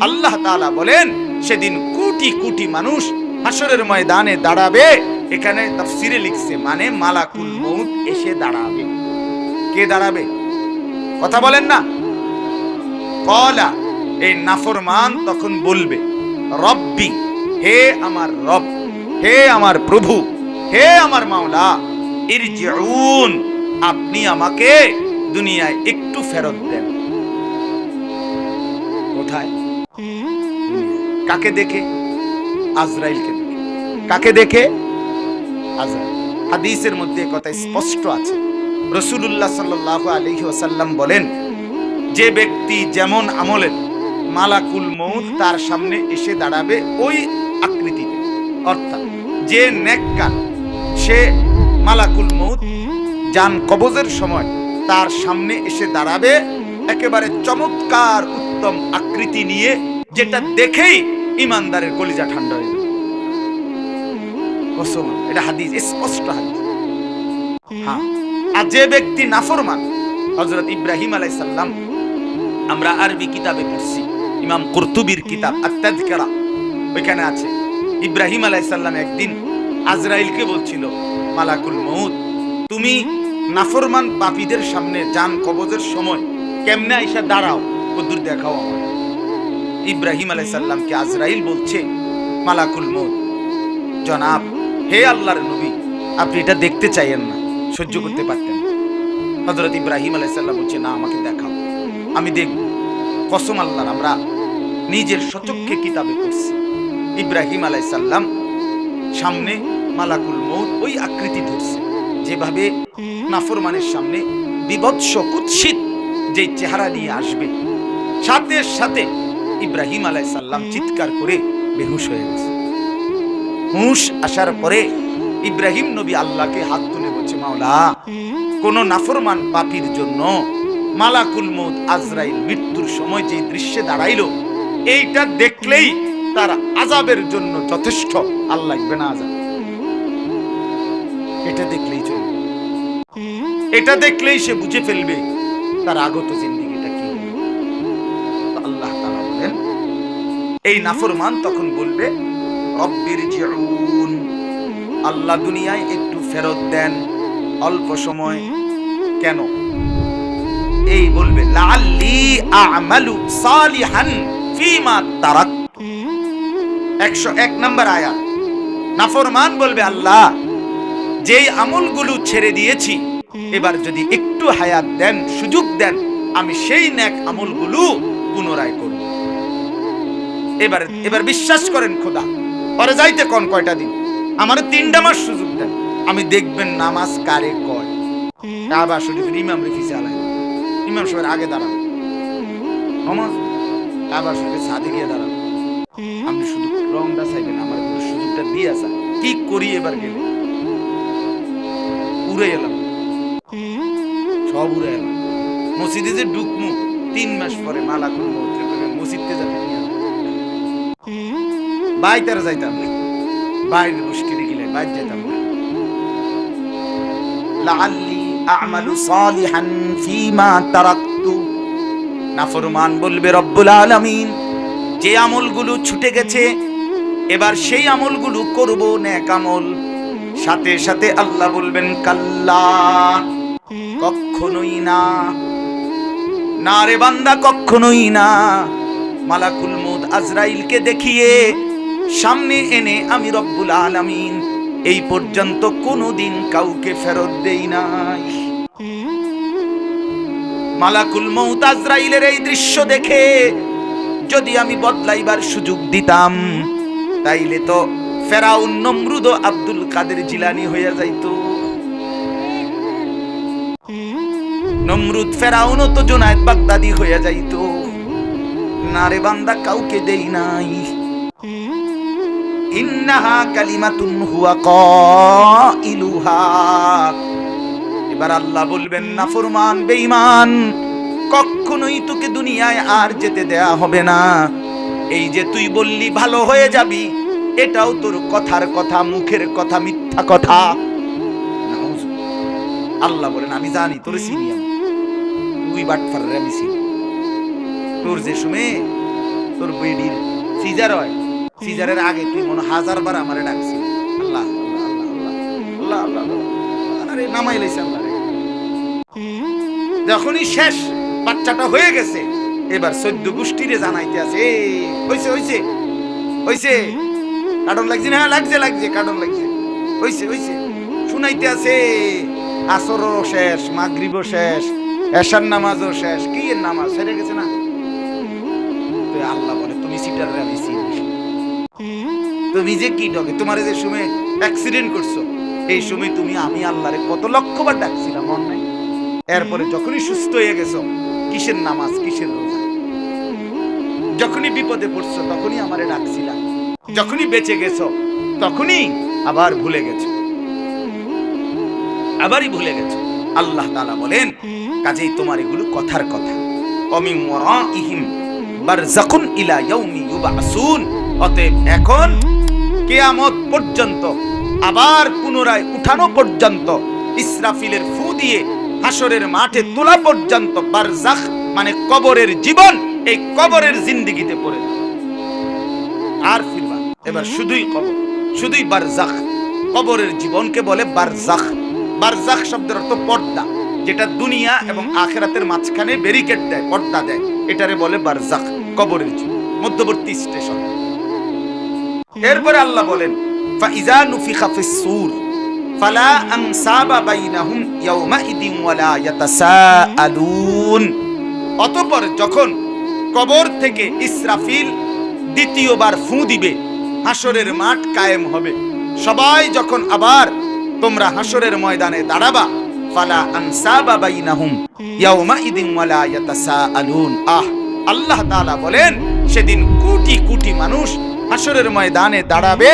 আল্লাহ তাআলা বলেন, সেদিন কোটি কোটি মানুষ হাসরের ময়দানে দাঁড়াবে। এখানে তাফসিরে লিখছে মানে মালাকুল মউত এসে দাঁড়াবে। কে দাঁড়াবে? কথা বলেন না। কলা, এই নাফরমান তখন বলবে, রব্বি, হে আমার রব, হে আমার প্রভু, হে আমার মাওলা, ইরজিউন, আপনি আমাকে দুনিয়ায় একটু ফেরত দেন। কোথায়? কাকে দেখে? আজরাইলকে দেখে। কাকে দেখে? আজরাইল। হাদিসের মধ্যে কথা স্পষ্ট আছে। রসুল্লাহ সাল্লাহ আলহি ওসাল্লাম বলেন, যে ব্যক্তি যেমন আমলের মালাকুল মৌত তার সামনে এসে দাঁড়াবে ওই আকৃতিতে। অর্থাৎ যে নেককার, সে মালাকুল মৌত যান কবজের সময় তার সামনে এসে দাঁড়াবে, একেবারে চমৎকার উত্তম আকৃতি নিয়ে যেটা দেখেই ইমানদারের কলিজা ঠান্ডা হয়ে যাবে। এটা হাদিস, স্পষ্ট হাদিস। হ্যাঁ আর যে ব্যক্তি নাফরমান হজরত ইব্রাহিম আলাই সাল্লাম আমরা আরবি কিতাবে পড়ছি, ইমাম কুরতুবির কিতাব আত্মাধিকারা ওইখানে আছে। ইব্রাহিম আলাই সাল্লাম একদিন আজরাইলকে বলছিল, মালাকুল মউত, তুমি নাফরমান পাপীদের সামনে যান কবজের সময় কেমনে আইসা দাঁড়াও কদ্দুর দেখাও আমার ইব্রাহিম আলাই সাল্লামকে আজরাইল বলছে, মালাকুল মউত। জনাব, হে আল্লাহর নবী, আপনি এটা দেখতে চাইয়েন না, সহ্য করতে পারতেন হজরত ইব্রাহিম আলাইসাল্লাম বলছে, না, আমাকে দেখাও। আমি দেখব। কসম আল্লাহর, আমরা নিজের সচক্ষে কিতাবে পড়ছি। ইব্রাহিম আলাইসাল্লাম সামনে মালাকুল মৌত ওই আকৃতি ধরছে, যেভাবে নাফরমানের সামনে বিভৎস কুৎসিত যে চেহারা নিয়ে আসবে। সাথে সাথে ইব্রাহিম আলাইসাল্লাম চিৎকার করে বেহুশ হয়ে গেছে। হুঁশ আসার পরে ইব্রাহিম নবী আল্লাহকে হাত তুলে বলছে, মাওলা, কোন নাফরমান পাপির জন্য মালাকুল মৌত আজরাইল মৃত্যুর সময় যে দৃশ্যে দাঁড়াইলো, এইটা দেখলেই তার আজাবের জন্য যথেষ্ট। আল্লাহ লাগবে না আজাব এটা দেখলেই চলবে। এটা দেখলেই সে বুঝে ফেলবে তার আগত জিন্দিগিটা এই নাফরমান তখন বলবে আল্লাহ দুনিয়ায় একটু ফেরত দেন অল্প সময়। কেন? এই বলবে তারাক 101 নম্বর আয়াত। নাফরমান বলবে, আল্লাহ, যেই আমলগুলো ছেড়ে দিয়েছি, এবার যদি একটু হায়াত দেন, সুযোগ দেন, আমি সেই নেক আমলগুলো পুনরায় করব। এবার এবার বিশ্বাস করেন খোদা, পরে যাইতে কোন কয়টা দিন? আমার তিনটা মাস সুযোগ দেন। আমি দেখবেন নামাজ কারে কয়। শরীফের ইমাম ইমাম আগে দাঁড়ান। নমাজ শরীফের গিয়ে দাঁড়ান। শুধু রংটা চাইবেন, আমার সুযোগটা দিয়ে আসা কি করি এবার উড়ে এলাম। সব উড়ে এলাম। মসজিদে যে ঢুকমু, তিন মাস পরে মালা করব মসজিদতে যাবে। নিয়ে। বাইতারে যাইতাম। বাইরে মুশকিলে গেলে বাইর যেতাম। না লাআল্লি আ'মালু সালিহান ফীমা তারাকতু। নাফরমান বলবে রব্বুল আলামিন, যে আমলগুলো ছুটে গেছে, এবার সেই আমলগুলো করব নেক আমল। সাথে সাথে আল্লাহ বলবেন, কাল্লা, কখনোই না। না রে বান্দা, কখনোই না। মালাকুল মুদ আজরাইলকে দেখিয়ে সামনে এনে আমি রব্বুল আলামিন এই পর্যন্ত কোনোদিন কাউকে ফেরত দেই নাই। মালাকুল মৌত আজরাইলের এই দৃশ্য দেখে যদি আমি বদলাইবার সুযোগ দিতাম, তাইলে তো ফেরাউন নমরুদ আব্দুল কাদের জিলানি হইয়া যাইত। নমরুদ ফেরাউনও তো জোনায়েদ বাগদাদি হইয়া যাইত। না রে বান্দা, কাউকে দেই নাই। ইন্নাহা কালিমাতুন হুয়া কাইলুহা। এবার আল্লাহ বলবেন, না ফরমান, বেঈমান, কখনোই তোকে দুনিয়ায় আর যেতে দেয়া হবে না। এই যে তুই বললি, ভালো হয়ে যাবি, এটাও তোর কথার কথা, মুখের কথা, মিথ্যা কথা। আল্লাহ বলেন, আমি জানি, তোর চিনি তুই বাটফার তোর যে সময় তোর বেডির সিজার হয় সিজারের আগে তুই মনে হাজার বার আমারে ডাকছিস আল্লাহ আরে নামাই যখনই শেষ বাচ্চাটা হয়ে গেছে, এবার সদ্য গোষ্ঠীরে জানাইতে আছে হইছে হইছে হইছে। কাটন লাগছে না? লাগছে লাগছে কাটন লাগছে। হইছে হইছে। শুনাইতে আছে, আসরও শেষ, মাগরিবও শেষ, এশার নামাজও শেষ। কি নামাজ? সেরে গেছে না? আল্লাহ বলে, তুমি সিটার চিনি। তুমি যে কি ডকে তোমার যে সময় অ্যাক্সিডেন্ট করছ এই সময় তুমি, আমি আল্লাহরে কত লক্ষবার ডাকছিলাম, মন নাই। এরপরে যখনই সুস্থ হয়ে গেছো, কিসের নামাজ, কিসের রোজা? যখনই বিপদে পড়ছো, তখনই আমারে ডাকছিলা। যখনই বেঁচে গেছো, তখনই আবার ভুলে গেছো। আবারই ভুলে গেছো। আল্লাহ তাআলা বলেন, কাজেই তোমার এগুলো কথার কথা। অমি ইহিম বারজাকুন ইলা ইয়াউমি ইউবাসুন। অতএব এখন কিয়ামত পর্যন্ত, আবার পুনরায় উঠানো পর্যন্ত, ইসরাফিলের ফু দিয়ে হাসরের মাঠে তোলা পর্যন্ত বারজাখ মানে কবরের জীবন, এই কবরের জিন্দিগিতে পড়ে আর ফিরবা এবার শুধুই কবর, শুধুই বারজাখ। কবরের জীবনকে বলে বারজাখ। বারজাখ শব্দের অর্থ পর্দা, যেটা দুনিয়া এবং আখেরাতের মাঝখানে ব্যারিকেড দেয়, পর্দা দেয়। এটারে বলে বারজাখ, কবরের জীবন। মধ্যবর্তী স্টেশন এরপরে আল্লাহ বলেন, ফাইজা নুফিখা ফালা আনসাবা বাইনাহুম ইয়াউমাইদিন ওয়ালা ইয়াতাসাআলুন। অতঃপর যখন কবর থেকে ইসরাফিল দ্বিতীয়বার ফু দিবে হাসরের মাঠ কায়েম হবে। সবাই যখন আবার তোমরা হাসরের ময়দানে দাঁড়াবা, ফালা আনসাবা বাইনাহুম ইয়াউমাইদিন ওয়ালা ইয়াতাসাআলুন। আহ, আল্লাহ তাআলা বলেন, সেদিন কোটি কোটি মানুষ হাসরের ময়দানে দাঁড়াবে।